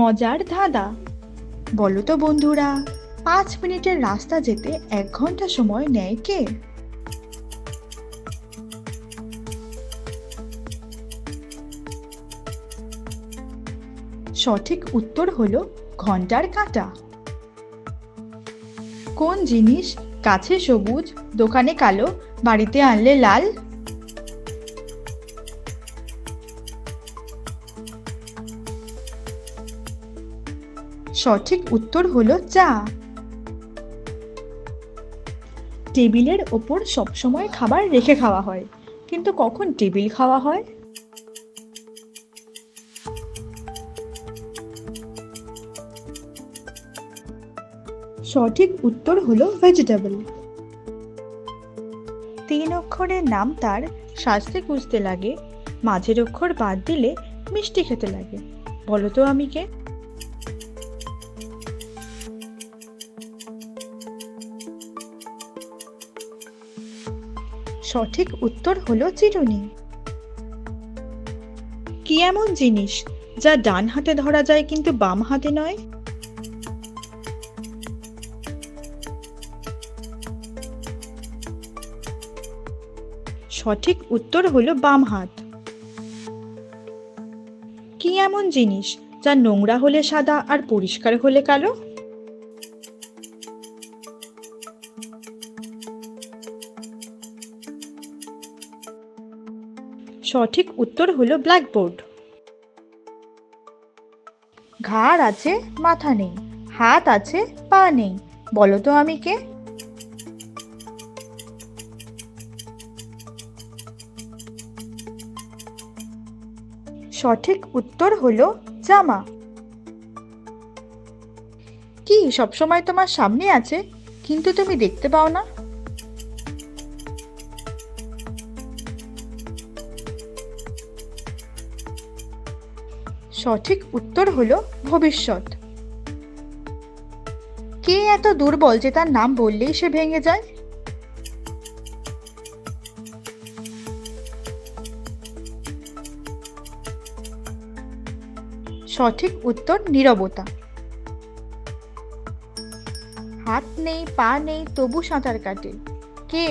মজার ধাঁধা। বলো তো বন্ধুরা, পাঁচ মিনিটের রাস্তা যেতে এক ঘণ্টা সময় নেয় কে? সঠিক উত্তর হলো ঘণ্টার কাঁটা। কোন জিনিস কাছে সবুজ, দোকানে কালো, বাড়িতে আনলে লাল? সঠিক উত্তর হলো চা। টেবিলের ওপর সবসময় খাবার রেখে খাওয়া হয়। কিন্তু কখন টেবিল খাওয়া হয়? সঠিক উত্তর হলো ভেজিটেবল তিন অক্ষরের নাম তার সাজতে খুঁজতে লাগে, মাঝের অক্ষর বাদ দিলে মিষ্টি খেতে লাগে। বলো তো আমি কে? সঠিক উত্তর হলো চিরুনি। কি এমন জিনিস যা ডান হাতে ধরা যায় কিন্তু বাম হাতে নয়? সঠিক উত্তর হলো বাম হাত। কি এমন জিনিস যা নোংরা হলে সাদা আর পরিষ্কার হলে কালো? সঠিক উত্তর হলো ব্ল্যাকবোর্ড। ঘাড় আছে, মাথা নেই, হাত আছে, পা নেই, বলো তো আমি কে? সঠিক উত্তর হলো জামা। কি, সবসময় তোমার সামনে আছে, কিন্তু তুমি দেখতে পাও না? সঠিক উত্তর হলো ভবিষ্যৎ। কে এত দুর্বল যে তার নাম বললেই সে ভেঙে যায়? সঠিক উত্তর নীরবতা। হাত নেই, পা নেই, তবু সাঁতার কাটে। কে?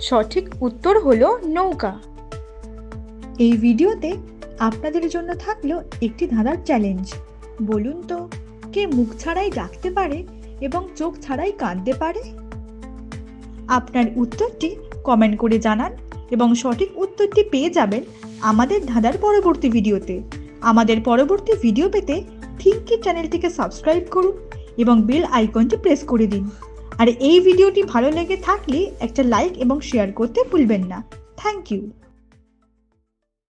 সঠিক উত্তর হলো নৌকা। এই ভিডিওতে আপনাদের জন্য থাকল একটি ধাঁধার চ্যালেঞ্জ বলুন তো, কে মুখ ছাড়াই ডাকতে পারে এবং চোখ ছাড়াই কাঁদতে পারে? আপনার উত্তরটি কমেন্ট করে জানান এবং সঠিক উত্তরটি পেয়ে যাবেন আমাদের ধাঁধার পরবর্তী ভিডিওতে। আমাদের পরবর্তী ভিডিও পেতে থিঙ্কি চ্যানেলটিকে সাবস্ক্রাইব করুন এবং বেল আইকনটি প্রেস করে দিন। আর এই ভিডিওটি ভালো লেগে থাকলে একটা লাইক এবং শেয়ার করতে ভুলবেন না। Thank you